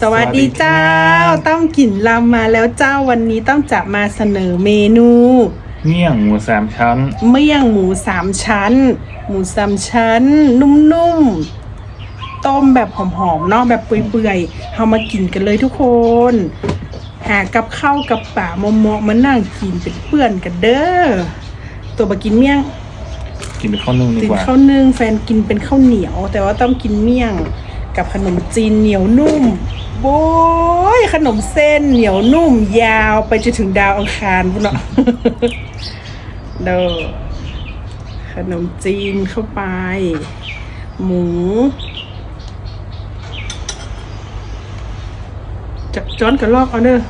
สวัสดีเจ้า ต้องกินลำมาแล้วเจ้าวันนี้ต้องจะมาเสนอเมนู เมี่ยงหมูสามชั้น เมี่ยงหมูสามชั้น หมูสามชั้น นุ่มๆ ต้มแบบหอมๆเนาะแบบเปื่อยๆเอามากินกันเลยทุกคน หากับข้าวกับป่ามอมๆมานั่งกินเป็นเพื่อนกันเด้อตัวบากินเมี่ยง กินเป็นข้าวนึ่งดีกินกว่าข้าวนึ่งแฟนกินเป็นข้าวเหนียว แต่ว่าต้องกินเมี่ยง กับขนมจีนเหนียวนุ่มโบ้ยขนมเส้นเหนียวนุ่ม ยาวไปจนถึงดาวอังคารพุ่นเนาะเด้อขนมจีนเข้าไป หมู จับจ้อนกับลอกเอาเด้อ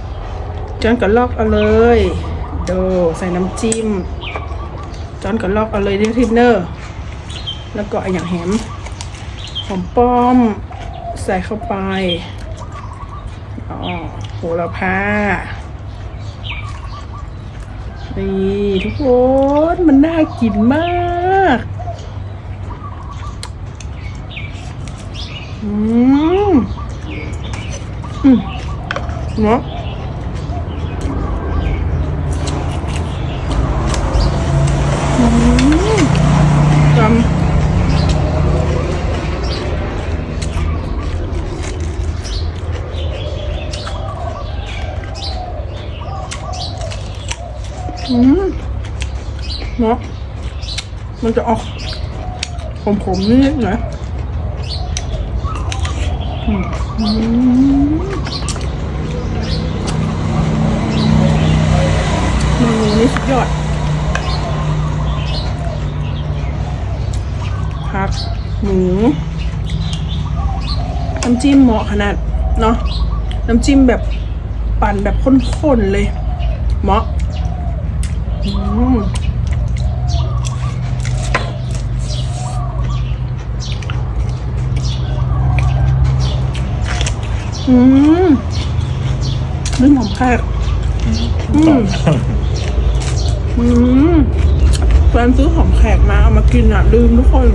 จ้อนกับลอกเอาเลยเด้อใส่น้ำจิ้มจอนกับลอกเอาเลยที่ทิปเนอร์แล้วก็ไอย่างแฮมหอมป้อม ใส่เข้าไปอ๋อโหระพานี่ทุกคนมันน่ากินมากอืมอืมเนาะ จำอืม เนาะมันจะออกขมๆนิดน่อยอืมอืมเมนูนี้สุดยอดผักหมูน้ำจิ้มเหมาะขนาดเนาะน้ำจิ้มแบบปั่นแบบข้นๆเลย เหมาะ อืม อืมนึ่งหอมแขกอืมอืมแฟนซื้อหอมแขกมาเอามากินอะลืมทุกคน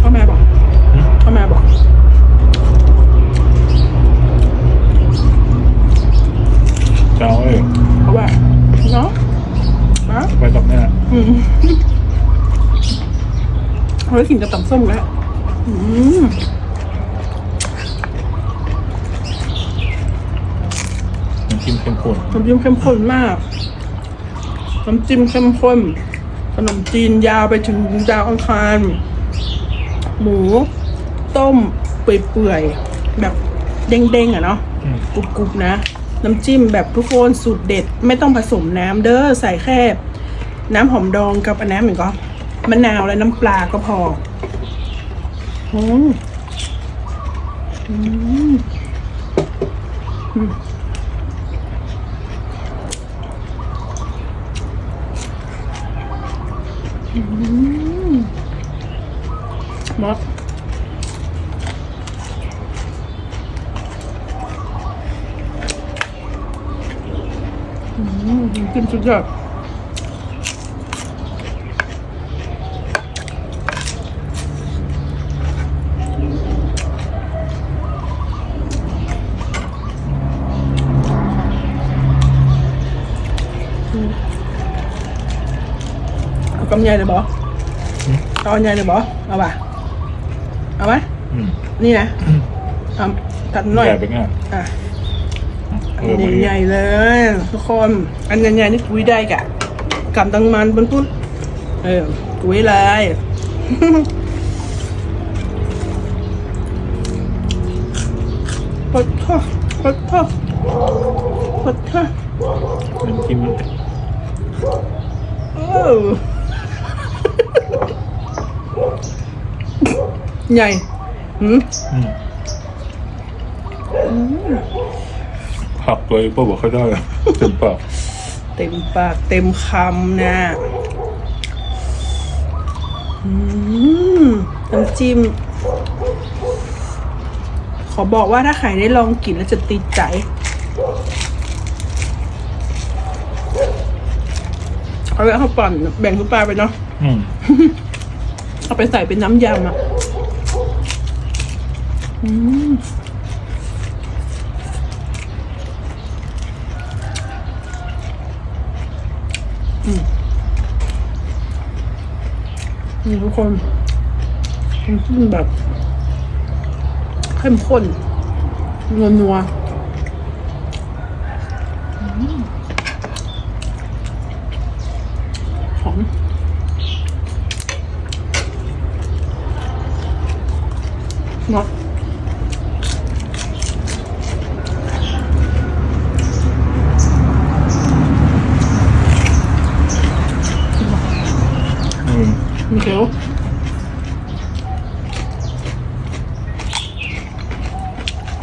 พ่อแม่บอกพ่อแม่บอกเจ้าเอ้ยเขาว่าเนาะนะไว้กับแม่อืมเอาไว้กินกับตำส้มแล้วอืม น้ำจิ้มเข้มข้นน้ำจิ้มเข้มข้นมาก น้ำจิ้มเข้มข้น ขนมจีนยาวไปถึงดาวอังคาร หมู ต้ม เปื่อยๆ แบบเด้งๆ อะเนาะ กรุบๆ นะ น้ำจิ้มแบบทุกคนสูตรเด็ด ไม่ต้องผสมน้ำเด้อ ใส่แค่ น้ำหอมดองกับอันน้ำอย่างก็มะนาวและน้ำปลาก็พอ อืมอืมอืมอืมมดอืมน้ำจิ้มสุดยอด เอากำไยเลยบอเอาอันใหญ่เลยบอเอาป่ะเอาไหมอืม นี่นะเอาตัดหน่อยใหญ่ไปง่ายอะเออัอนใหญ่ๆเลย ทุกคนอันใหญ่ๆนี่กุยได้กะกำตังมันบนปุ้นเออกุยเลย ปดท่อปดท่อปดท่อน้ำจิ้มโอ้ ใหญ่หืมอืมผักตัวเองป้าบอกเขาได้อะเต็มปากเต็มปากเต็มคำนะอืมน้ำจิ้ม ขอบอกว่าถ้าใครได้ลองกินแล้วจะติดใจเอาไว้เข้าปั่นแบ่งทุกปลาไปเนาะอืมเอาไปใส่เป็นน้ำยำอะอืมอืม นี่ทุกคนมันแบบเข้มข้นนัวนัวๆอืมหอม เนาะ อืม มี เขียว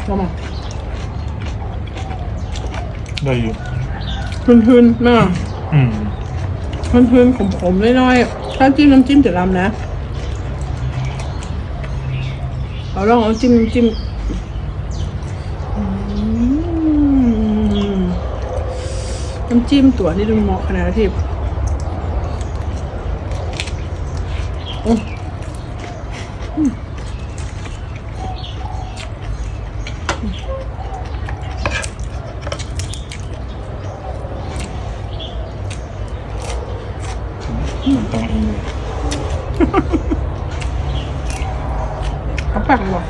ลองมาได้อยู่พื้นๆแม่อืมพื้นๆขมๆน้อยๆถ้าจิ้มน้ำจิ้มจะรำนะเอาลองเอาจิ้มน้ำจิ้มอืมน้ำจิ้มตัวนี่ดูเหมาะขนาดที่ โอ้มันต้องอันนี้เขาปักหรอ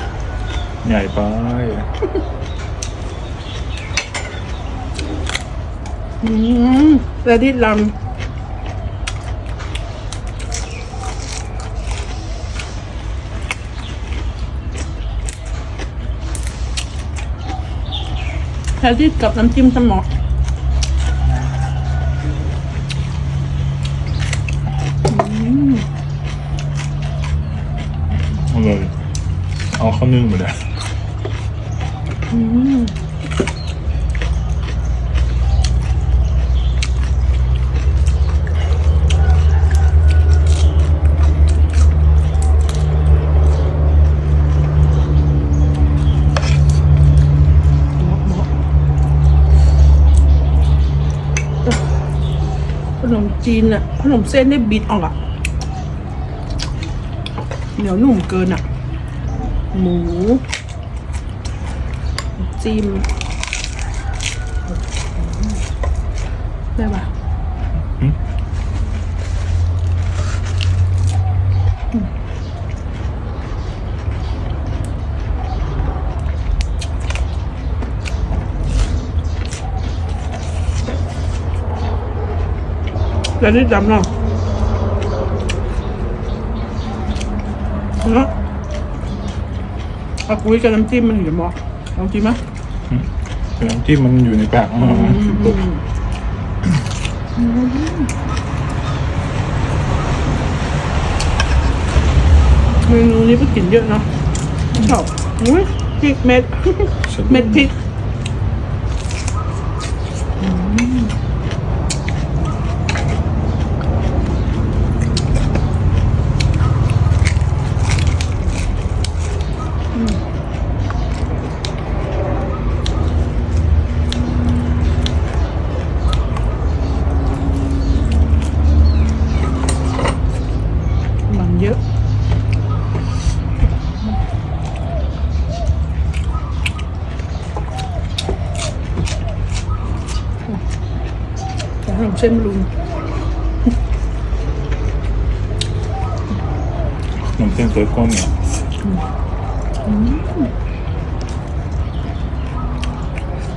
ใหญ่ไปอืมแล้วที่ลำ แทนที่กับน้ำจิ้มสมอเอาเลยเอาข้าวนึ่งไปเลยอืม นมจีนอะขนมเส้นได้บิดออกอะเหนียวนุ่มเกินอะหมู จิ้ม แล้วนี่จำเนาะเนาะเอาคุยกับน้ำจิ้มมันเห็นมั้ลองจิ้มไหมเป็นน้ำจิ้มมันอยู่ในปากอืมสุดเมนูนี้ไปกินเยอะเนาะชอบอุ้ยพริกเม็ด เม็ดพริกมันเยอะ ขนมเส้นลุงขนมเส้นเซอร์ก้นเนี่ย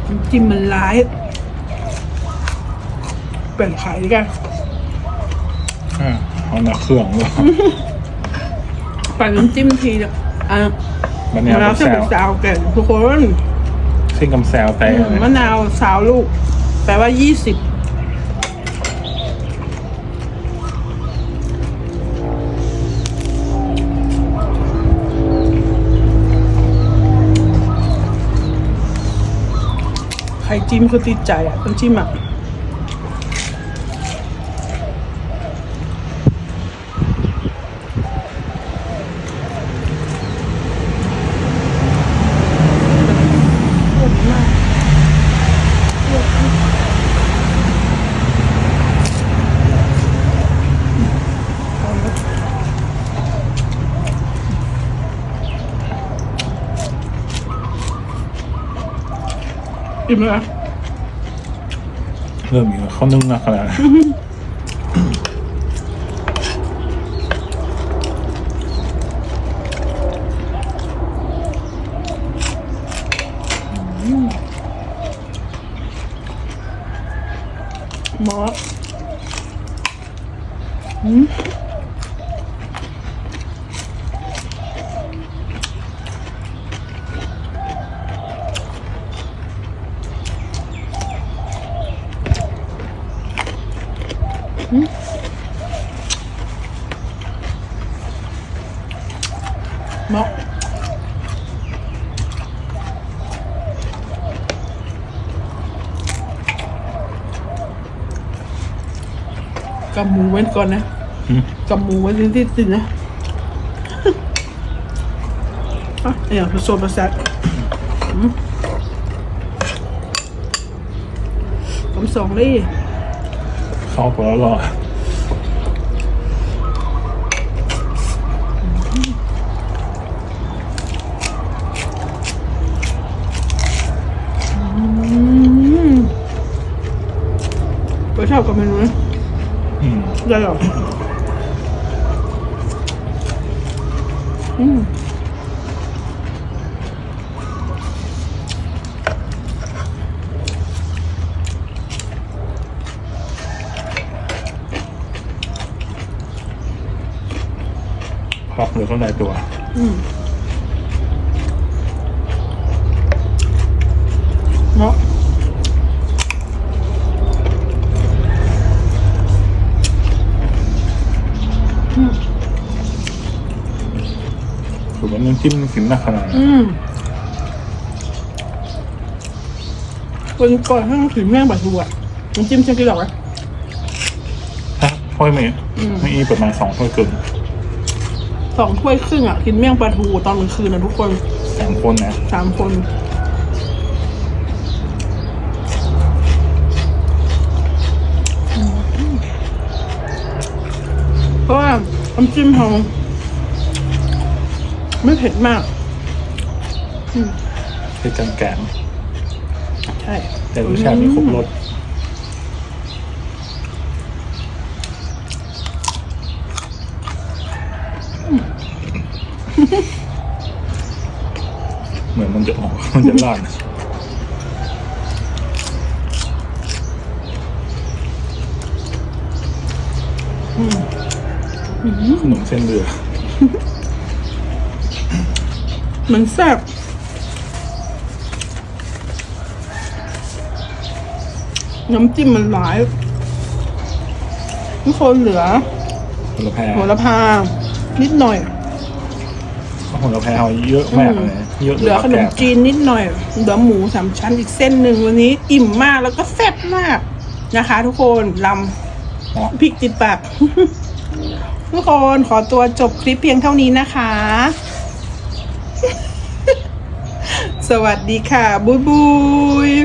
น้ำจิ้มมันร้ายแบ่งขายดีกันอ่าเอาหนักเครื่องเลยแบ่งน้ำจิ้มทีละอะมะมะนาวนาวกับเส้นแซเป็วนสาวแก่ทุกคนเส้นกับแซวแต่อืมมะนาวสาวลูก แปลว่ายี่สิบ ไข่จิ้มก็ติดใจอะต้องจิ้มอะ เริ่มมีข้าวนึ่งนะขนาด อืมหมอกับหมูไว้ก่อนนะอืมกับหมูไว้ ที่ที่ติดนะอะเนี่ยผสมผสานอืมกำสองเลยเข้าไปแล้วรออืมไปชอบกับเมนูนะอืมได้หรออืม พับเหลือข้างในตัวอืมเนาะถือว่าน้ำจิ้มถึงหนักขนาดนั้นอืมคนก่อนข้างถือแม่งบัตรทูอะน้ำจิ้มเชียงกี่ดอกอะฮะถ้วยไหมอืมไม่อีประมาณสองถ้วยเกิน สองถ้วยครึ่งอะกินเมี่ยงปลาทูตอนกลางคืนนะทุกคนสามคนนะสามคนอืมเพราะว่าน้ำจิ้มเขาไม่เผ็ดมากเป็นจานแกงใช่ แต่รสชาติมีครบรส เหมือนมันจะออก มันจะลาดขนมเส้นเรือมันแซ่บน้ำจิ้มมันหลายทุกคนเหลือโหระแพรโหระพานิดหน่อย โหระแพรเอาเยอะมากเลยเยอะเหลือขนมแกงจีนนิดหน่อย เหลือหมูสามชั้นอีกเส้นหนึ่งวันนี้ อิ่มมากแล้วก็แซ่บมากนะคะ ทุกคนลเนาะำพริกติดปากทุกคนขอตัวจบคลิปเพียงเท่านี้นะคะ สวัสดีค่ะ บุยบุย